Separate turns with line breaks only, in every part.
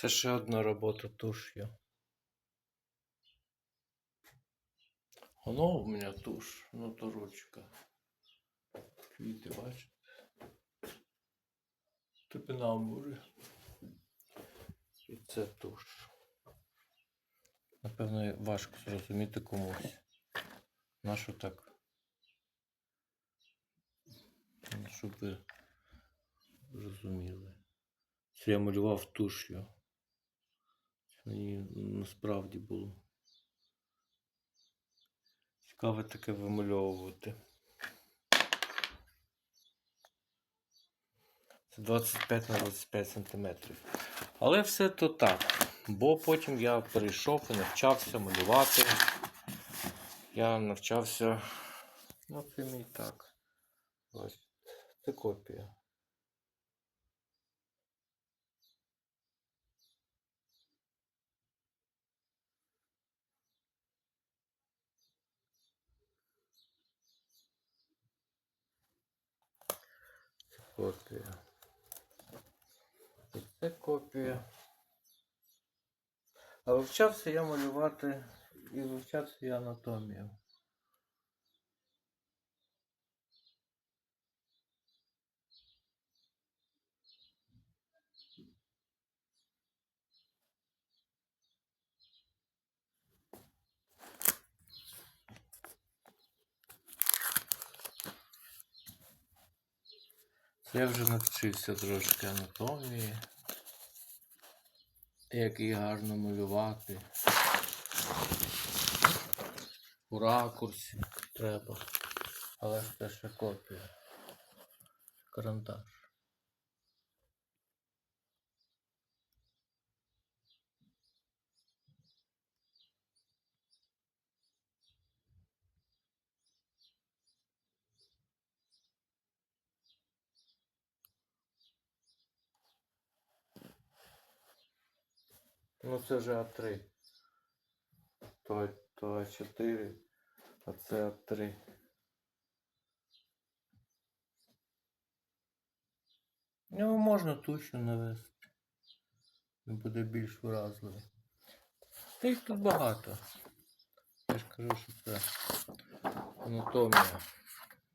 Це ще одна робота туш'ю. Воно у мене туш, ну то ручка. Квіти, бачите? Топінамбури. І це туш. Напевно, важко зрозуміти комусь. Нащо так? Щоб ви розуміли. Це я малював туш'ю. Мені насправді було. Цікаво таке вимальовувати. Це 25 на 25 сантиметрів. Але все то так. Бо потім я перейшов і навчався малювати. Я навчався. Ну, це мій так. Ось. Це копія. Копія. І це копія. А вивчався я малювати і вивчався я анатомію. Я вже навчився трошки анатомії. Як її гарно малювати. У ракурсі треба. Але це ще копія. Карандаш. Ну це вже А3. То, то А4, а це А3. Ну, можна тушю навести. Він буде більш вразливий. Та їх тут багато. Я ж кажу, що це анатомія.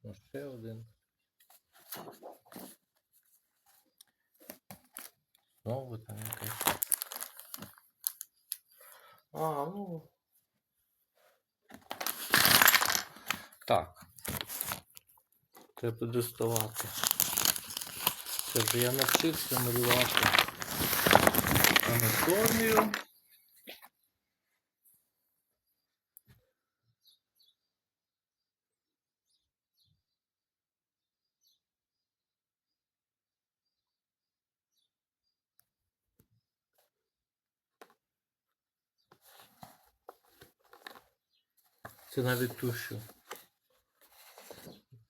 Ну, ще один. Знову там якась. А, ну. Так. Треба доставати. Це вже я навчився малювати анатомію. Це навіть тушу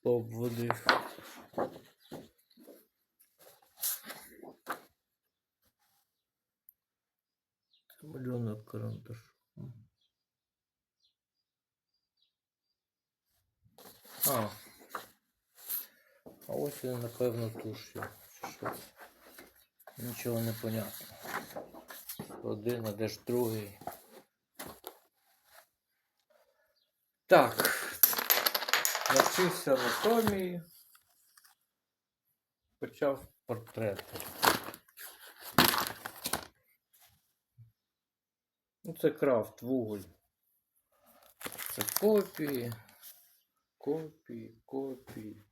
пообводив. Це малюнок карандашом. А. А ось він, напевно, що. Нічого не понятно. Один, а де ж другий. Так. Навчився анатомії. Почав портрети. Ну, це крафт, вуголь. Це копії. Копії, копії.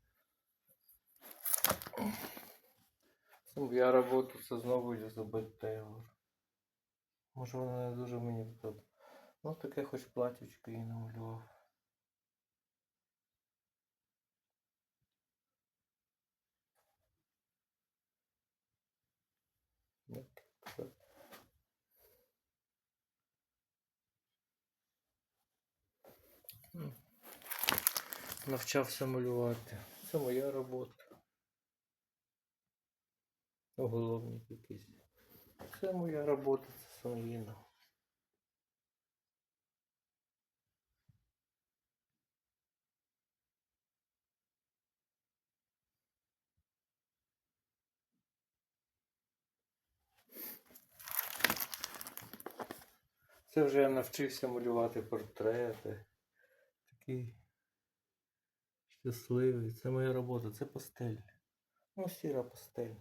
Ну, Я роботу це знову Елізабет Тейлор. Може вона не дуже мені подобається. Ну таке хоч платічко їй намалював. Ну, так. М. Навчався малювати. Це моя робота. Уголовник якийсь. Це моя робота, це самовільно. Це вже я навчився малювати портрети. Такий щасливий. Це моя робота, це пастель. Ну, сіра пастель.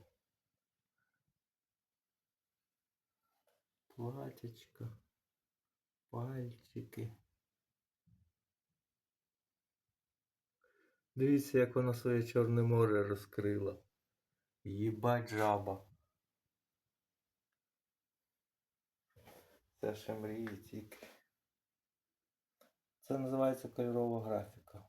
Платячка. Пальчики. Дивіться, як вона своє Чорне море розкрила. Їбать жаба. Це ще мрії тільки. Це називається кольорова графіка.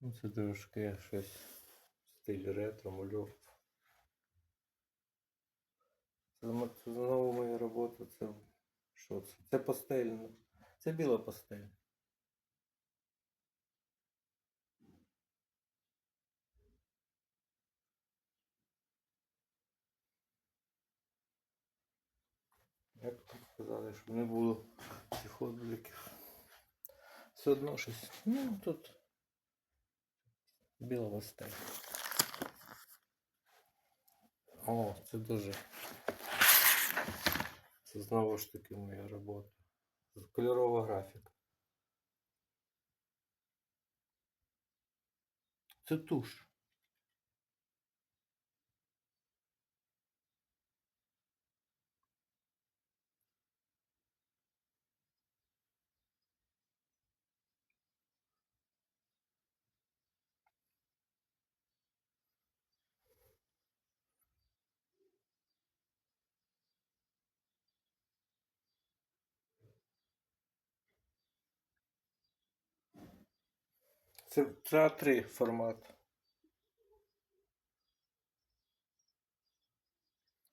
Ну, це трошки щось в стилі ретро мальов. Це, знову моя робота. Це що це? Це пастельно. Це біла пастель. Як тут сказали, щоб не було цих отбликів. Все одно щось. Ну тут біла пастель. О, це дуже. Це знову ж таки моя робота. Кольорова графіка. Це туш. Це, це А3 формат.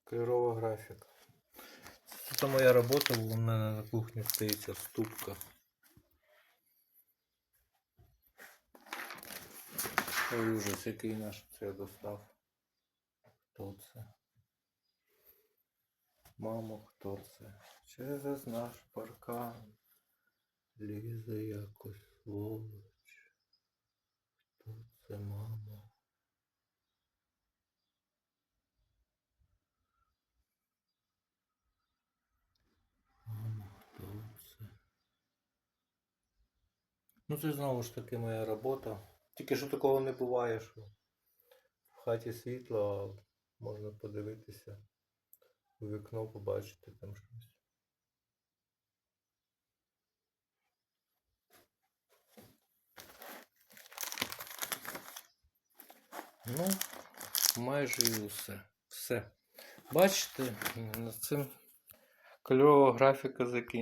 Кольорова графіка. Це моя робота, у мене на кухні стоїть ступка. Ой, ужас, який наш це я достав. Хто це? Мамо, хто це? Через наш паркан. Лізе якось сволоч. Це, мамо? Мамо, це? Ну це знову ж таки моя робота. Тільки що такого не буває, що в хаті світло, а можна подивитися у вікно, побачити там щось. Ну, майже і усе. Все. Бачите, на цим кольорова графіка закінчена.